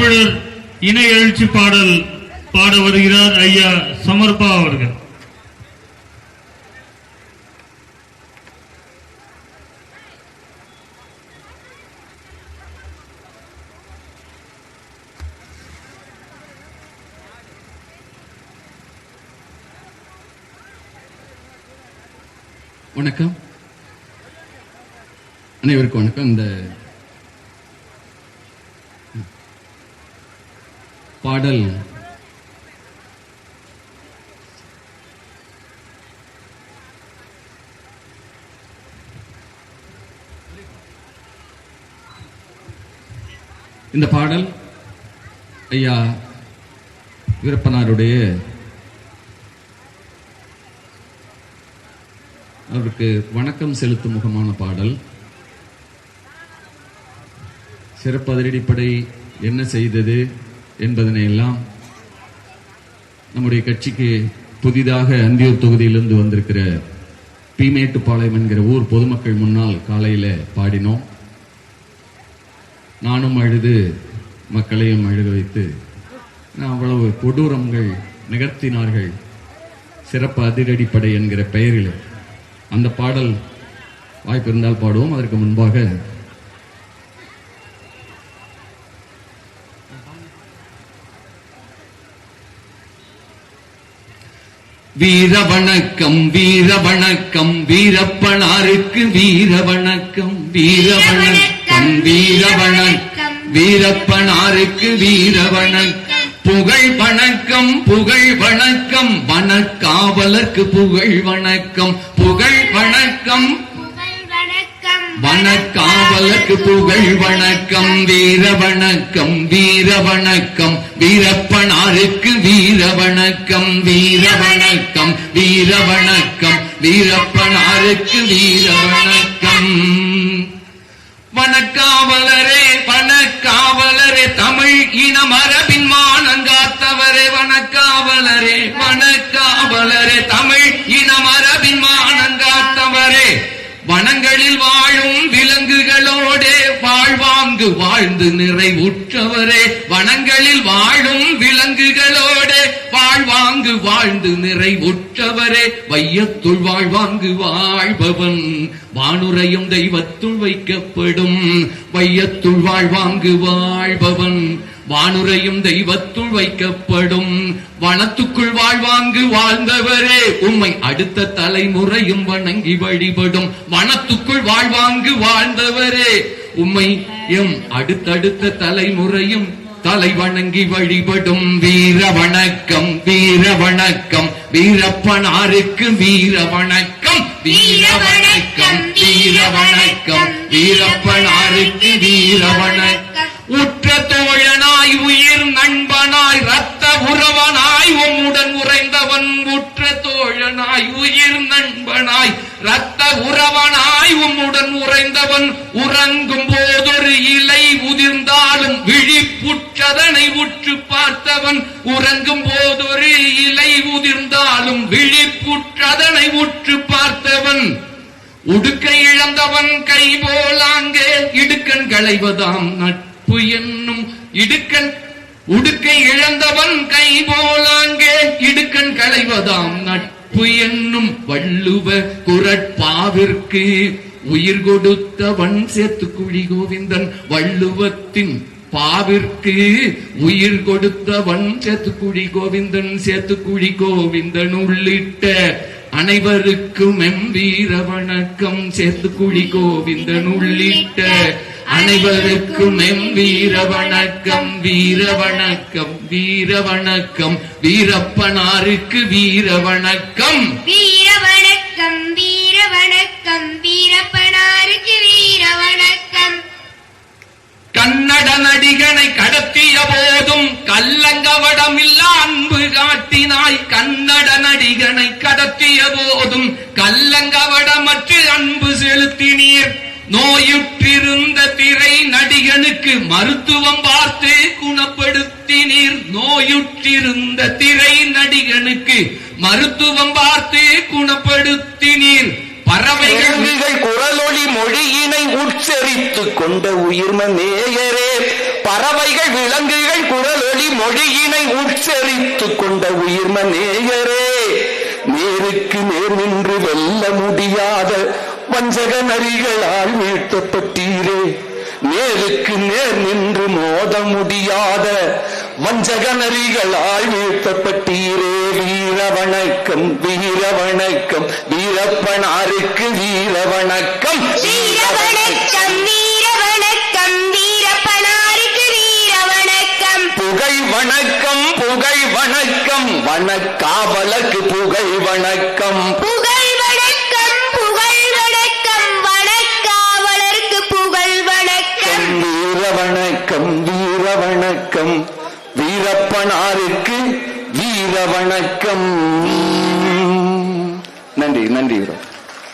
தமிழர் இணை எழுச்சி பாடல் பாட வருகிறார் ஐயா சமர்பா அவர்கள். வணக்கம். அனைவருக்கும் வணக்கம். இந்த பாடல். இந்த பாடல் ஐயா வீரப்பனாருடைய அவருக்கு வணக்கம் செலுத்தும் முகமான பாடல். சிறப்பு அதிரடிப்படை என்ன செய்தது? என்பதனை எல்லாம் நம்முடைய கட்சிக்கு புதிதாக அந்தியூர் தொகுதியிலிருந்து வந்திருக்கிற பீமேட்டுப்பாளையம் என்கிற ஊர் பொதுமக்கள் முன்னால் காலையில பாடினோம். நானும் அழுது மக்களையும் அழுக வைத்து அவ்வளவு கொடூரங்கள் நிகழ்த்தினார்கள். சிறப்பு அதிரடிப்படை என்கிற பெயரில். அந்த பாடல் வாய்ப்பு இருந்தால் பாடுவோம். அதற்கு முன்பாக வீர வணக்கம் வீர வணக்கம் வீரப்பனாருக்கு வீர வணக்கம் வீர வணக்கம் வீர வணக்கம் வீரப்பனாருக்கு வீர வணக்கம் புகழ் வணக்கம் புகழ் வணக்கம் வனக்காவலர்க்கு புகழ் வணக்கம். புகழ் வணக்கம் வணக்காவலுக்கு புகழ் வணக்கம் வீர வணக்கம் வீர வணக்கம். வீரப்பனாருக்கு வீர வணக்கம் வீர வணக்கம் வீர வணக்கம். வீரப்பனாருக்கு வீர வணக்கம். வணக்காவலரே வணக்காவலரே தமிழ் இன மரபின் மானங்காத்தவரே வணக்காவலரே வணக்காவலரே தமிழ் இன மரபின் மானங்காத்தவரே வனங்களில் வாழும் விலங்குகளோடே வாழ்வாங்கு வாழ்ந்து நிறைவுற்றவரே. வனங்களில் வாழும் விலங்குகளோடே வாழ்வாங்கு வாழ்ந்து நிறைவுற்றவரே. வையத்துள் வாழ்வாங்கு வாழ்பவன் வானுரையும் தெய்வத்துள் வைக்கப்படும். வையத்துள் வாழ்வாங்கு வாழ்பவன் வானுரையும் தெய்வத்துள் வைக்கப்படும். வனத்துக்குள் வாழ்வாங்கு வாழ்ந்தவரே உம்மை அடுத்த தலைமுறையும் வணங்கி வழிபடும். வனத்துக்குள் வாழ்வாங்கு வாழ்ந்தவரே உம்மை எம் அடுத்தடுத்த தலைமுறையும் தலை வணங்கி வழிபடும். வீர வணக்கம் வீர வணக்கம் வீரப்பனாருக்கு வீர வணக்கம். வீர வணக்கம் வீர வணக்கம் வீரப்பனாருக்கு வீர வணக்கம் உற்ற தோழனாய் உயிர் நண்பனாய் ரத்த உறவனாய் உம்முடன் உற்ற தோழனாய் உயிர் நண்பனாய் ரத்த உறவனாய் உம்முடன் உறைந்தவன் உறங்கும் போதொரு இலை உதிர்ந்தாலும் விழிப்புற்றதனை உற்று பார்த்தவன் உறங்கும் போதொரு இலை உதிர்ந்தாலும் விழிப்புற்றதனை உற்று பார்த்தவன். உடுக்கை இழந்தவன் கை போலாங்கே இடுக்கண் களைவதாம் நட்பு என்னும் இடுக்கண் உடுக்கை இழந்தவன் கை போலாங்கே இடுக்கண் களைவதாம் நட்பு என்னும் வள்ளுவ குரட்பாவிற்கு உயிர் கொடுத்தவன் சேத்துக்குழி கோவிந்தன் வள்ளுவத்தின் பாவிற்கு உயிர் கொடுத்தவன் சேத்துக்குழி கோவிந்தன் சேத்துக்குழி கோவிந்தன் உள்ளிட்ட அனைவருக்கும் எம் வீர வணக்கம். சேத்துக்குழி கோவிந்தன் உள்ளிட்ட அனைவருக்கும் எம் வீர வணக்கம் வீர வணக்கம் வீர வணக்கம் வீரப்பனாருக்கு வீர வணக்கம் வீர வணக்கம் வீர வணக்கம் வீரப்பனாருக்கு வீர வணக்கம் கன்னட நடிகனை கடத்திய போதும் கல்லங்கவடமில்லா அன்பு காட்டினாய். கன்னட நடிகனை கடத்திய போதும் கல்லங்கவடமற்று அன்பு செலுத்தினீர். நோயுற்றிருந்த திரை நடிகனுக்கு மருத்துவம் பார்த்து குணப்படுத்தினீர். நோயுற்றிருந்த திரை நடிகனுக்கு மருத்துவம் பார்த்து குணப்படுத்தினீர். பறவைகள் குரலொளி மொழியினை உச்சரித்துக் கொண்ட உயிர்ம நேயரே. பறவைகள் விலங்குகள் குரலொளி மொழியினை உச்சரித்துக் கொண்ட உயிர்ம நேயரே. நேருக்கு நேர் நின்று வெல்ல முடியாத வஞ்சக நரிகளால் வீழ்த்தப்பட்டீரே நேருக்கு நேர் நின்று மோத முடியாத வஞ்சக நரிகளால் வீழ்த்தப்பட்டீரே வீர வணக்கம் வீர வணக்கம் வீரப்பனாருக்கு வீர வணக்கம் வீர வணக்கம் வீர வணக்கம் வீரப்பனாருக்கு வீர வணக்கம் புகை வணக்கம் புகை வணக்கம் வணக்காவலக்கு புகை வணக்கம் புகழ் வணக்கம் வீர வணக்கம். வீரப்பனாருக்கு வீர வணக்கம். நன்றி நன்றி